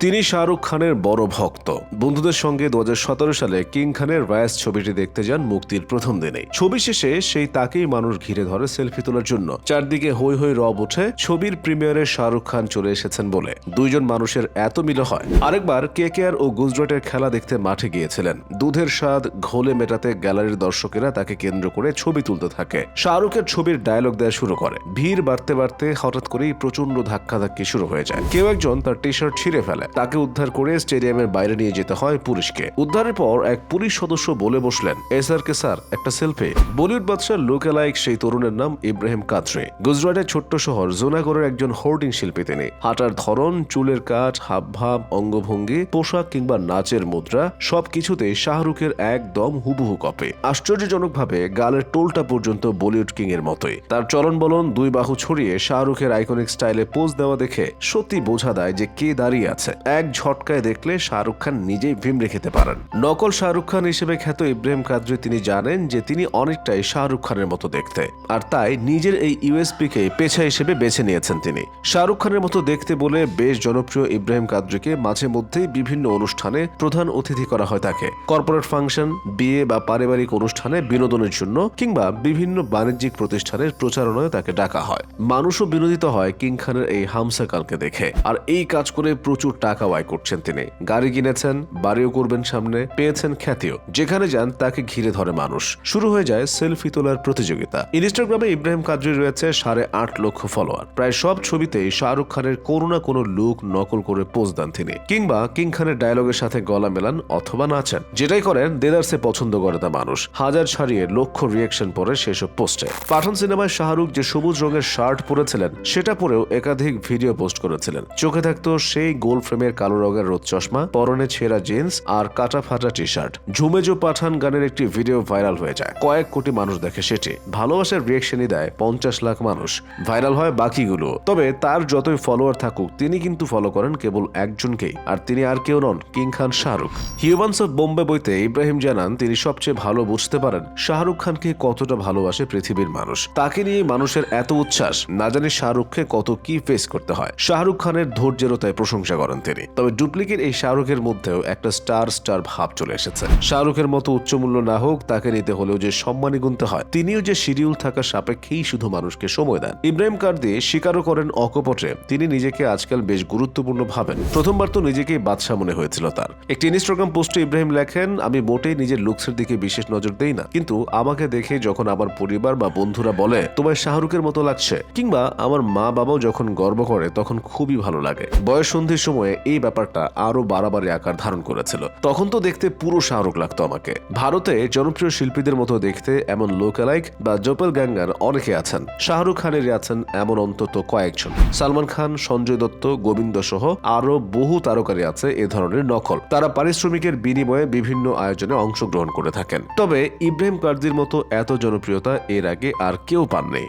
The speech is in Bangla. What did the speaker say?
তিনি শাহরুখ খানের বড় ভক্ত। বন্ধুদের সঙ্গে দু হাজার সতেরো সালে কিং খানের রায়াস ছবিটি দেখতে যান মুক্তির প্রথম দিনে। ছবি শেষে সেই তাকেই মানুষ ঘিরে ধরে সেলফি তোলার জন্য। চারদিকে হৈ হৈ রব ওঠে ছবির প্রিমিয়ারে শাহরুখ খান চলে এসেছেন বলে দুইজন মানুষের এত মিল হয়। আরেকবার কে কে আর ও গুজরাটের খেলা দেখতে মাঠে গিয়েছিলেন। দুধের স্বাদ ঘোলে মেটাতে গ্যালারির দর্শকেরা তাকে কেন্দ্র করে ছবি তুলতে থাকে। শাহরুখের ছবির ডায়লগ দেওয়া শুরু করে। ভিড় বাড়তে বাড়তে হঠাৎ করেই প্রচণ্ড ধাক্কাধাক্কি শুরু হয়ে যায়। কেউ একজন তার টি শার্ট ছিঁড়ে ফেলে। তাকে উদ্ধার করে স্টেডিয়ামের বাইরে নিয়ে যেতে হয় পুলিশকে। উদ্ধারের পর এক পুলিশ সদস্য বলে বসলেন এস আর কে স্যার? একটা সেলফি। বলিউড বাদশাহ লোকালাইক সেই তরুণের নাম ইব্রাহিম কাত্রে গুজরাটের ছোট্ট শহর জোনাগড়ের একজন হোর্ডিং শিল্পী তিনি। হাঁটার ধরন, চুলের কাঠ, হাবভাব, অঙ্গভঙ্গি, পোশাক কিংবা নাচের মুদ্রা সবকিছুতেই শাহরুখের একদম হুবহু কপে। আশ্চর্যজনকভাবে গালের টোলটা পর্যন্ত বলিউড কিং এর মতোই। তার চলন বলন, দুই বাহু ছড়িয়ে শাহরুখের আইকনিক স্টাইলে পোজ দেওয়া দেখে সত্যি বোঝা দেয় যে কে দাঁড়িয়ে আছে। এক ঝটকায় দেখলে শাহরুখ খান নিজেই ভিমড়ে খেতে পারেন। নকল শাহরুখ খান হিসেবে খ্যাত ইব্রাহিম কাদরি তিনি জানেন যে তিনি অনেকটাই শাহরুখ খানের মতো দেখতে। আর তাই নিজের এই ইউএসপি কে পেছা হিসেবে বেছে নিয়েছেন তিনি। শাহরুখ খানের মতো দেখতে বলে বেশ জনপ্রিয় ইব্রাহিম কাদরিকে মাঝে মধ্যেই বিভিন্ন অনুষ্ঠানে প্রধান অতিথি করা হয় তাকে। কর্পোরেট ফাংশন, বিয়ে বা পারিবারিক অনুষ্ঠানে বিনোদনের জন্য কিংবা বিভিন্ন বাণিজ্যিক প্রতিষ্ঠানের প্রচারণায় তাকে ডাকা হয়। মানুষও বিনোদিত হয় কিং খানের এই হামসা কালকে দেখে। আর এই কাজ করে প্রচুর টাকা আয় করছেন তিনি। গাড়ি কিনেছেন, বাড়িও করবেন সামনে, পেয়েছেন খ্যাতিও। যেখানে যান, তাকে ঘিরে ধরে মানুষ। শুরু হয়ে যায় সেলফি তোলার প্রতিযোগিতা। ইনস্টাগ্রামে ইব্রাহিম কাদরি রয়েছে সাড়ে আট লক্ষ ফলোয়ার প্রায় সব ছবিতেই শাহরুখ খানের কোনো না কোনো লুক নকল করে পোজ দেন তিনি। কিংবা কিং খানের ডায়লগের সাথে গলা মেলান অথবা নাচেন। যেটাই করেন, দেদার্সে পছন্দ করে তা মানুষ। হাজার ছাড়িয়ে লক্ষ রিয়েকশন পরে সেসব পোস্টে পাঠান সিনেমায় শাহরুখ যে সবুজ রঙের শার্ট পরেছিলেন, সেটা পরেও একাধিক ভিডিও পোস্ট করেছিলেন। চোখে থাকতো সেই গোল ফ্রেমের কালো রঙের রোদ চশমা, পরনে ছেঁড়া জিন্স আর কাটা ফাটা টি শার্ট ঝুমেজো পাঠান গানের একটি ভিডিও ভাইরাল হয়ে যায়। কয়েক কোটি মানুষ দেখে সেটি। ভালোবাসার রিয়েকশনই দেয় পঞ্চাশ লাখ মানুষ। ভাইরাল হয় বাকিগুলো। তবে তার যতই ফলোয়ার থাকুক, তিনি কিন্তু ফলো করেন কেবল একজনকেই। আর তিনি আর কেউ নন, king Khan Shahrukh. Humans of Bombay বইতে ইব্রাহিম জানান, তিনি সবচেয়ে ভালো বুঝতে পারেন শাহরুখ খানকে কতটা ভালোবাসে পৃথিবীর মানুষ। তাকে নিয়ে মানুষের এত উচ্ছ্বাস, না জানি শাহরুখকে কত কি ফেস করতে হয়। শাহরুখ খানের ধৈর্যেরতায় প্রশংসা করেন তিনি। তবে ডুপ্লিকেট এই শাহরুখের মধ্যেও একটা স্টার স্টার ভাব চলে এসেছে। শাহরুখের মতো উচ্চমূল্য না হোক তাকে নিতে হলেও যে সম্মানী গুনতে হয়, তিনিও যে শিডিউল থাকা সাপেক্ষেই শুধু মানুষকে সময় দেন। ইব্রাহিম কার্দি স্বীকারও করেন অকপটে, তিনি নিজেকে আজকাল বেশ গুরুত্বপূর্ণ ভাবেন। প্রথমবার তো নিজেকেই বাদশাহ মনে হয়েছিল তার। একটি ইনস্টাগ্রাম পোস্টে ইব্রাহিম লেখেন, আমি মোটেই নিজের লুকসের দিকে বিশেষ নজর দেই না, কিন্তু আমাকে দেখে যখন আমার পরিবার বা বন্ধুরা বলে, তোমায় শাহরুখের মতো লাগছে, কিংবা, আমার মা বাবাও যখন গর্ব করে, তখন খুবই ভালো লাগে। বয়স সন্ধির সময়ে এই ব্যাপারটা আরও বাড়াবাড়ি আকার ধারণ করেছিল। তখন তো দেখতে পুরো শাহরুখ লাগতো আমাকে। ভারতে জনপ্রিয় শিল্পীদের মতো দেখতে এমন লোকালাইক বা জোপেল গ্যাঙ্গার অনেকে আছেন। শাহরুখ খানেরই আছেন এমন অন্তত কয়েকজন। সালমান খান, সঞ্জয় দত্ত, গোবিন্দ সহ আরও বহু তারকারী আছে এ ধরনের নকল। তারা পারিশ্রমিকের বিনিময়ে বিভিন্ন আয়োজনে অংশগ্রহণ করে থাকেন। তবে ইব্রাহিম কার্দির মতো এত জনপ্রিয়তা এর আগে আর কেউ পাননি।